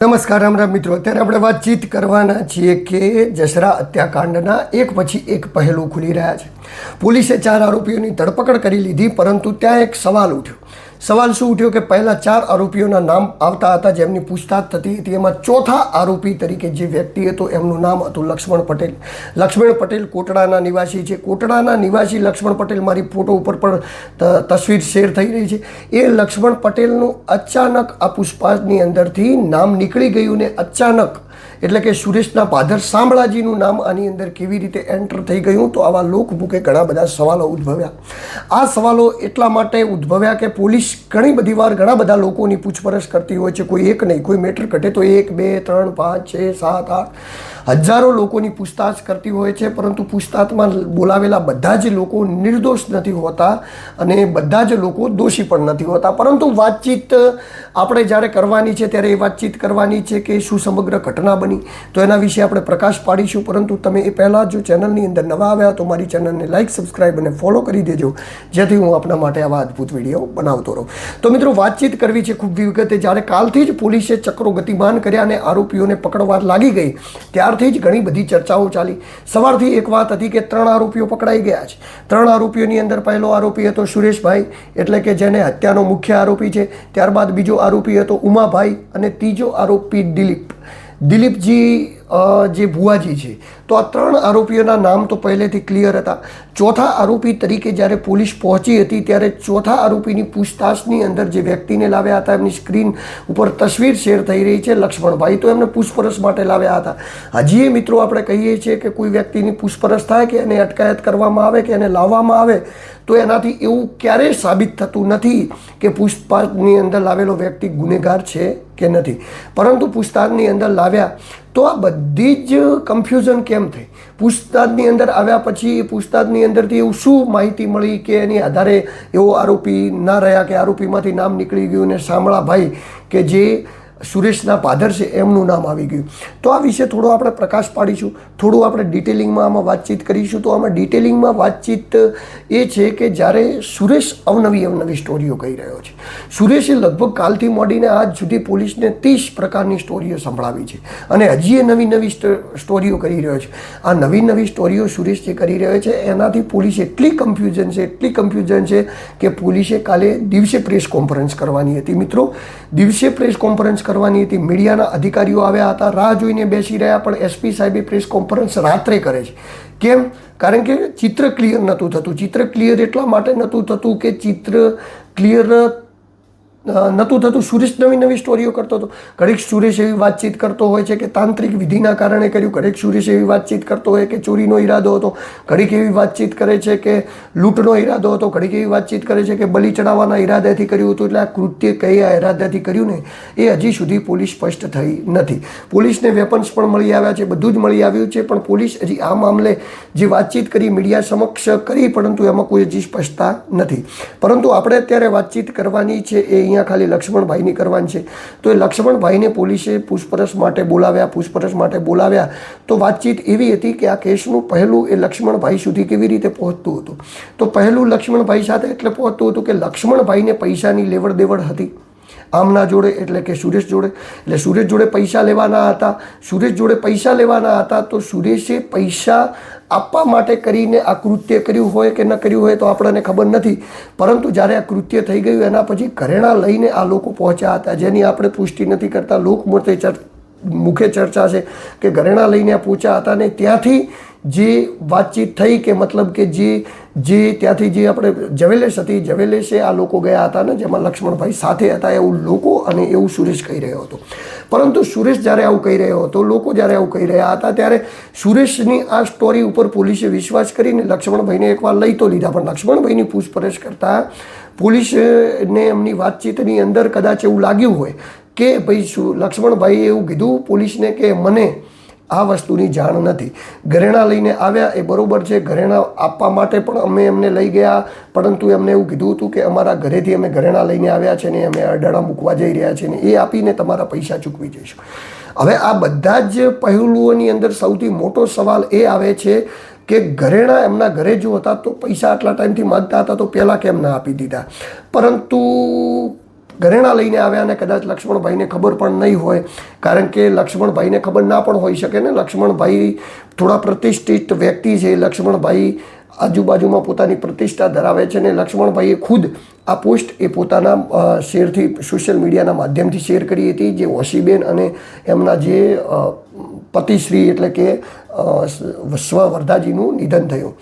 નમસ્કાર, રામ મિત્રો. અત્યારે આપણે વાતચીત કરવાના છીએ કે જસરા હત્યાકાંડના એક પછી એક પહેલું ખુલી રહ્યા છે. પોલીસે ચાર આરોપીઓની ધરપકડ કરી લીધી, પરંતુ ત્યાં એક સવાલ ઉઠ્યો. સવાલ શું ઉઠ્યો કે પહેલા ચાર આરોપીઓના નામ આવતા હતા જેમની પૂછતાછ થતી હતી. એમાં ચોથા આરોપી તરીકે જે વ્યક્તિ હતો એમનું નામ હતું લક્ષ્મણ પટેલ. લક્ષ્મણ પટેલ કોટડાના નિવાસી છે. કોટડાના નિવાસી લક્ષ્મણ પટેલ મારી ફોટો ઉપર પણ તસવીર શેર થઈ રહી છે. એ લક્ષ્મણ પટેલનું અચાનક આ પુષ્પાની અંદરથી નામ નીકળી ગયું ને અચાનક એટલે કે સુરેશના પાદર શામળાજીનું નામ આની અંદર કેવી રીતે એન્ટર થઈ ગયું તો આવા લોકબુકે ઘણા બધા સવાલો ઉદ્ભવ્યા. આ સવાલો એટલા માટે ઉદ્ભવ્યા કે પોલીસ ઘણી બધી વાર ઘણા બધા લોકોની પૂછપરછ કરતી હોય છે. કોઈ એક નહીં, કોઈ મેટર ઘટે તો એક, બે, ત્રણ, પાંચ, છ, સાત, આઠ, હજારો લોકોની પૂછતાછ કરતી હોય છે. પરંતુ પૂછતાછમાં બોલાવેલા બધા જ લોકો નિર્દોષ નથી હોતા અને બધા જ લોકો દોષી પણ નથી હોતા. પરંતુ વાતચીત આપણે જ્યારે કરવાની છે ત્યારે એ વાતચીત કરવાની છે કે શું સમગ્ર ઘટના બની. તો એના વિશે આપણે પ્રકાશ પાડીશું, પરંતુ તમે એ પહેલાં જો ચેનલની અંદર નવા આવ્યા તો મારી ચેનલને લાઇક સબસ્ક્રાઇબ અને ફોલો કરી દેજો, જેથી હું આપણા માટે આવા અદ્ભુત વીડિયો બનાવતો રહું. તો મિત્રો, વાતચીત કરવી છે ખૂબ વિગતે. જ્યારે કાલથી જ પોલીસે ચક્રો ગતિમાન કર્યા અને આરોપીઓને પકડવા લાગી ગઈ, ત્યારથી જ ઘણી બધી ચર્ચાઓ ચાલી. સવારથી એક વાત હતી કે ત્રણ આરોપીઓ પકડાઈ ગયા છે. ત્રણ આરોપીઓની અંદર પહેલો આરોપી હતો સુરેશભાઈ, એટલે કે જેને હત્યાનો મુખ્ય આરોપી છે. ત્યારબાદ બીજો આરોપી હતો ઉમાભાઈ અને ત્રીજો આરોપી દિલીપ. દિલીપજી જે ભુવાજી છે, તો આ ત્રણ આરોપીઓના નામ તો પહેલેથી ક્લિયર હતા. ચોથા આરોપી તરીકે જ્યારે પોલીસ પહોંચી હતી, ત્યારે ચોથા આરોપીની પૂછતાછની અંદર જે વ્યક્તિને લાવ્યા હતા, એમની સ્ક્રીન ઉપર તસવીર શેર થઈ રહી છે લક્ષ્મણભાઈ. તો એમને પૂછપરછ માટે લાવ્યા હતા. હજી એ મિત્રો, આપણે કહીએ છીએ કે કોઈ વ્યક્તિની પૂછપરછ થાય કે એને અટકાયત કરવામાં આવે કે એને લાવવામાં આવે તો એનાથી એવું ક્યારેય સાબિત થતું નથી કે પૂછપરછની અંદર લાવેલો વ્યક્તિ ગુનેગાર છે કે નથી. પરંતુ પૂછતાછની અંદર લાવ્યા તો આ બધી જ કન્ફ્યુઝન કેમ થઈ? પૂછતાછની અંદર આવ્યા પછી પૂછતાછની અંદરથી એવું શું માહિતી મળી કે એની આધારે એવો આરોપી ના રહ્યા, કે આરોપીમાંથી નામ નીકળી ગયું ને શામળાભાઈ કે જે સુરેશના પાદર છે, એમનું નામ આવી ગયું. તો આ વિશે થોડો આપણે પ્રકાશ પાડીશું. થોડું આપણે ડિટેલિંગમાં આમાં વાતચીત કરીશું. તો આમાં ડિટેલિંગમાં વાતચીત એ છે કે જ્યારે સુરેશ અવનવી અવનવી સ્ટોરીઓ કહી રહ્યો છે. સુરેશે લગભગ કાલથી મોડીને આજ સુધી પોલીસને ત્રીસ પ્રકારની સ્ટોરીઓ સંભળાવી છે. અને હજી એ નવી નવી સ્ટ- સ્ટોરીઓ કરી રહ્યો છે. આ નવી નવી સ્ટોરીઓ સુરેશ જે કરી રહ્યો છે, એનાથી પોલીસ એટલી કન્ફ્યુઝન છે, એટલી કન્ફ્યુઝન છે કે પોલીસે કાલે દિવસે પ્રેસ કોન્ફરન્સ કરવાની હતી. મિત્રો, દિવસે પ્રેસ કોન્ફરન્સ કરવાની હતી. મીડિયાના અધિકારીઓ આવ્યા હતા. રાહ જોઈને બેસી રહ્યા, પણ એસપી સાહેબે પ્રેસ કોન્ફરન્સ રાત્રે કરે છે. કેમ? કારણ કે ચિત્ર ક્લિયર નહોતું થતું. ચિત્ર ક્લિયર એટલા માટે નહોતું થતું કે ચિત્ર ક્લિયર નહોતું થતું. સુરેશ નવી નવી સ્ટોરીઓ કરતો હતો. ઘડીક સુરેશ એવી વાતચીત કરતો હોય છે કે તાંત્રિક વિધિના કારણે કર્યું. ઘડીક સુરેશ એવી વાતચીત કરતો હોય કે ચોરીનો ઈરાદો હતો. ઘડીક એવી વાતચીત કરે છે કે લૂંટનો ઈરાદો હતો. ઘડીક એવી વાતચીત કરે છે કે બલી ચડાવવાના ઈરાદાથી કર્યું હતું. એટલે આ કૃત્ય કયા ઈરાદાથી કર્યું ને, એ હજી સુધી પોલીસ સ્પષ્ટ થઈ નથી. પોલીસને વેપન્સ પણ મળી આવ્યા છે. બધું જ મળી આવ્યું છે. પણ પોલીસ હજી આ મામલે જે વાતચીત કરી મીડિયા સમક્ષ કરી, પરંતુ એમાં કોઈ હજી સ્પષ્ટતા નથી. પરંતુ આપણે અત્યારે વાતચીત કરવાની છે એ અહીંયા ખાલી લક્ષ્મણભાઈની કરવાની છે. તો એ લક્ષ્મણભાઈને પોલીસે પૂછપરછ માટે બોલાવ્યા, પૂછપરછ માટે બોલાવ્યા. તો વાતચીત એવી હતી કે આ કેસનું પહેલું એ લક્ષ્મણભાઈ સુધી કેવી રીતે પહોંચતું હતું? તો પહેલું લક્ષ્મણભાઈ સાથે એટલે પહોંચતું હતું કે લક્ષ્મણભાઈને પૈસાની લેવડ દેવડ હતી. આમના જોડે એટલે કે સુરેશ જોડે. એટલે સુરેશ જોડે પૈસા લેવાના હતા. સુરેશ જોડે પૈસા લેવાના હતા તો સુરેશે પૈસા આપવા માટે કરીને આ કૃત્ય કર્યું હોય કે ન કર્યું હોય તો આપણને ખબર નથી. પરંતુ જ્યારે આ કૃત્ય થઈ ગયું એના પછી ઘરેણા લઈને આ લોકો પહોંચ્યા હતા. જેની આપણે પુષ્ટિ નથી કરતા. લોકમૂર્તે મુખ્ય ચર્ચા છે કે ઘરેણા લઈને પહોંચ્યા હતા ને ત્યાંથી જે વાતચીત થઈ કે મતલબ કે જે જે ત્યાંથી જે આપણે જવેલેશ હતી જવેલેશે આ લોકો ગયા હતા ને, જેમાં લક્ષ્મણભાઈ સાથે હતા એવું લોકો અને એવું સુરેશ કહી રહ્યો હતો. પરંતુ સુરેશ જ્યારે આવું કહી રહ્યો હતો, લોકો જ્યારે આવું કહી રહ્યા હતા, ત્યારે સુરેશની આ સ્ટોરી ઉપર પોલીસે વિશ્વાસ કરીને લક્ષ્મણભાઈને એકવાર લઈ તો લીધા. પણ લક્ષ્મણભાઈની પૂછપરછ કરતાં પોલીસને એમની વાતચીતની અંદર કદાચ એવું લાગ્યું હોય કે ભાઈ શું લક્ષ્મણભાઈએ એવું કીધું પોલીસને કે મને આ વસ્તુની જાણ નથી. ઘરેણા લઈને આવ્યા એ બરાબર છે. ઘરેણા આપવા માટે પણ અમે એમને લઈ ગયા, પરંતુ એમને એવું કીધું હતું કે અમારા ઘરેથી અમે ઘરેણા લઈને આવ્યા છે ને અમે અડાડા મૂકવા જઈ રહ્યા છે ને એ આપીને તમારા પૈસા ચૂકવી જઈશું. હવે આ બધા જ પહેલુઓની અંદર સૌથી મોટો સવાલ એ આવે છે કે ઘરેણા એમના ઘરે જો હતા તો પૈસા આટલા ટાઈમથી માગતા હતા તો પહેલાં કેમ ના આપી દીધા? પરંતુ ઘરેણા લઈને આવ્યા અને કદાચ લક્ષ્મણભાઈને ખબર પણ નહીં હોય, કારણ કે લક્ષ્મણભાઈને ખબર ના પણ હોઈ શકે ને. લક્ષ્મણભાઈ થોડા પ્રતિષ્ઠિત વ્યક્તિ છે. લક્ષ્મણભાઈ આજુબાજુમાં પોતાની પ્રતિષ્ઠા ધરાવે છે અને લક્ષ્મણભાઈએ ખુદ આ પોસ્ટ એ પોતાના શેરથી, સોશિયલ મીડિયાના માધ્યમથી શેર કરી હતી. જે ઓશીબેન અને એમના જે પતિશ્રી એટલે કે સ્વવર્ધાજીનું નિધન થયું.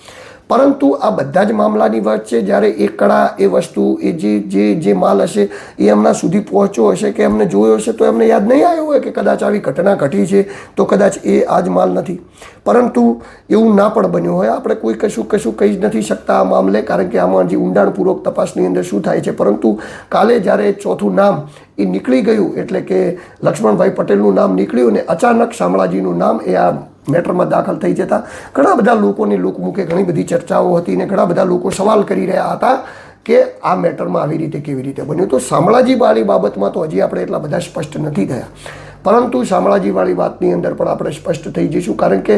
પરંતુ આ બધા જ મામલાની વાત છે, જ્યારે એ કળા એ વસ્તુ, એ જે જે જે માલ હશે, એ એમના સુધી પહોંચ્યો હશે, કે એમને જોયો હશે, તો એમને યાદ નહીં આવ્યું હોય કે કદાચ આવી ઘટના ઘટી છે, તો કદાચ એ આ જ માલ નથી. પરંતુ એવું ના પણ બન્યું હોય. આપણે કોઈ કશું કશું કહી જ નથી શકતા આ મામલે, કારણ કે આમાં જે ઊંડાણપૂર્વક તપાસની અંદર શું થાય છે. પરંતુ કાલે જ્યારે ચોથું નામ એ નીકળી ગયું, એટલે કે લક્ષ્મણભાઈ પટેલનું નામ નીકળ્યું અને અચાનક શામળાજીનું નામ એ આ મેટરમાં દાખલ થઈ જતા ઘણા બધા લોકોની લોકમુખે ઘણી બધી ચર્ચાઓ હતી ને ઘણા બધા લોકો સવાલ કરી રહ્યા હતા કે આ મેટરમાં આવી રીતે કેવી રીતે બન્યું. તો શામળાજી વાળી બાબતમાં તો હજી આપણે એટલા બધા સ્પષ્ટ નથી થયા. પરંતુ શામળાજીવાળી વાતની અંદર પણ આપણે સ્પષ્ટ થઈ જઈશું. કારણ કે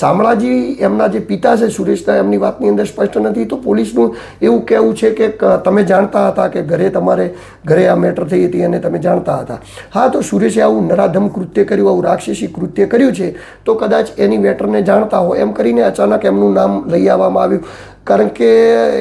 શામળાજી એમના જે પિતા છે સુરેશના, એમની વાતની અંદર સ્પષ્ટ નથી. તો પોલીસનું એવું કહેવું છે કે તમે જાણતા હતા કે ઘરે તમારે, ઘરે આ મેટર થઈ હતી અને તમે જાણતા હતા. હા, તો સુરેશે આવું નરાધમ કૃત્ય કર્યું, આવું રાક્ષસી કૃત્ય કર્યું છે. તો કદાચ એની મેટરને જાણતા હોય એમ કરીને અચાનક એમનું નામ લઈ આવવામાં આવ્યું. કારણ કે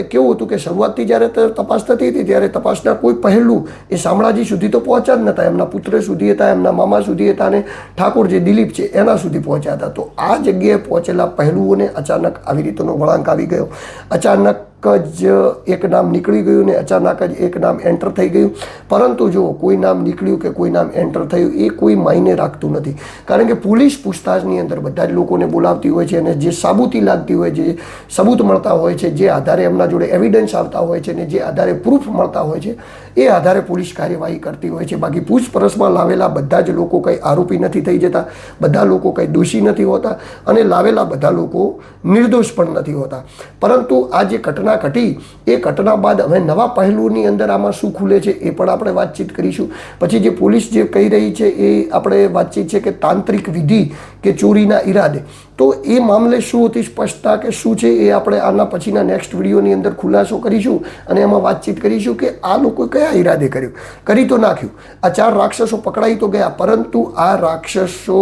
કેવું હતું કે શરૂઆતથી જ્યારે તપાસ થતી હતી, ત્યારે તપાસના કોઈ પહેલું એ શામળાજી સુધી તો પહોંચ્યા જ નહોતા એમના પુત્ર સુધી હતા, એમના મામા સુધી હતા અને ઠાકોર જે દિલીપ છે એના સુધી પહોંચ્યા હતા. તો આ જગ્યાએ પહોંચેલા પહેલુઓને અચાનક આવી રીતનો વળાંક આવી ગયો. અચાનક જ એક નામ નીકળી ગયું ને અચાનક જ એક નામ એન્ટર થઈ ગયું. પરંતુ જો કોઈ નામ નીકળ્યું કે કોઈ નામ એન્ટર થયું, એ કોઈ માયને રાખતું નથી. કારણ કે પોલીસ પૂછતાછની અંદર બધા જ લોકોને બોલાવતી હોય છે અને જે સાબુતી લાગતી હોય છે સબૂત મળતા હોય છે, જે આધારે એમના જોડે એવિડન્સ આવતા હોય છે ને જે આધારે પ્રૂફ મળતા હોય છે એ આધારે પોલીસ કાર્યવાહી કરતી હોય છે. બાકી પૂછપરછમાં લાવેલા બધા જ લોકો કંઈ આરોપી નથી થઈ જતા, બધા લોકો કંઈ દોષી નથી હોતા અને લાવેલા બધા લોકો નિર્દોષ પણ નથી હોતા. પરંતુ આ જે ઘટના ઘટી, એ ઘટના બાદ હવે નવા પહેલુંની અંદર આમાં શું ખુલે છે એ પણ આપણે વાતચીત કરીશું. પછી જે પોલીસ જે કહી રહી છે એ આપણે વાતચીત છે કે તાંત્રિક વિધિ કે ચોરીના ઈરાદે. તો એ મામલે શું હતી સ્પષ્ટતા કે શું છે એ આપણે આના પછીના નેક્સ્ટ વિડીયોની અંદર ખુલાસો કરીશું અને એમાં વાતચીત કરીશું કે આ લોકો કયા ઈરાદે કર્યું. કરી તો નાખ્યું. આ ચાર રાક્ષસો પકડાઈ તો ગયા, પરંતુ આ રાક્ષસો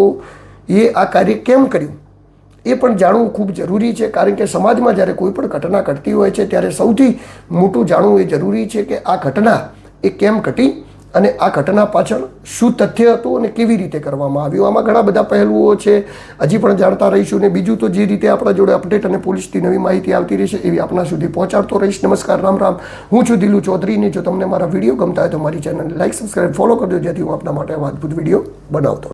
એ આ કાર્ય કેમ કર્યું? એ પણ જાણવું ખૂબ જરૂરી છે, કારણ કે સમાજમાં જ્યારે કોઈ પણ ઘટના ઘટતી હોય છે, ત્યારે સૌથી મોટું જાણવું એ જરૂરી છે કે આ ઘટના એ કેમ ઘટી? અને આ ઘટના પાછળ શું તથ્ય હતું અને કેવી રીતે કરવામાં આવ્યું? આમાં ઘણા બધા પહેલુઓ છે. હજી પણ જાણતા રહીશું ને બીજું તો જે રીતે આપણા જોડે અપડેટ અને પોલીસથી નવી માહિતી આવતી રહેશે એવી આપણા સુધી પહોંચાડતો રહીશ. નમસ્કાર, રામ રામ. હું છું દિલુ ચૌધરીને જો તમને મારા વીડિયો ગમતા હોય તો મારી ચેનલને લાઇક સબસ્ક્રાઈબ ફોલો કરજો જેથી હું આપના માટે આવા અદ્ભુત વીડિયો બનાવતો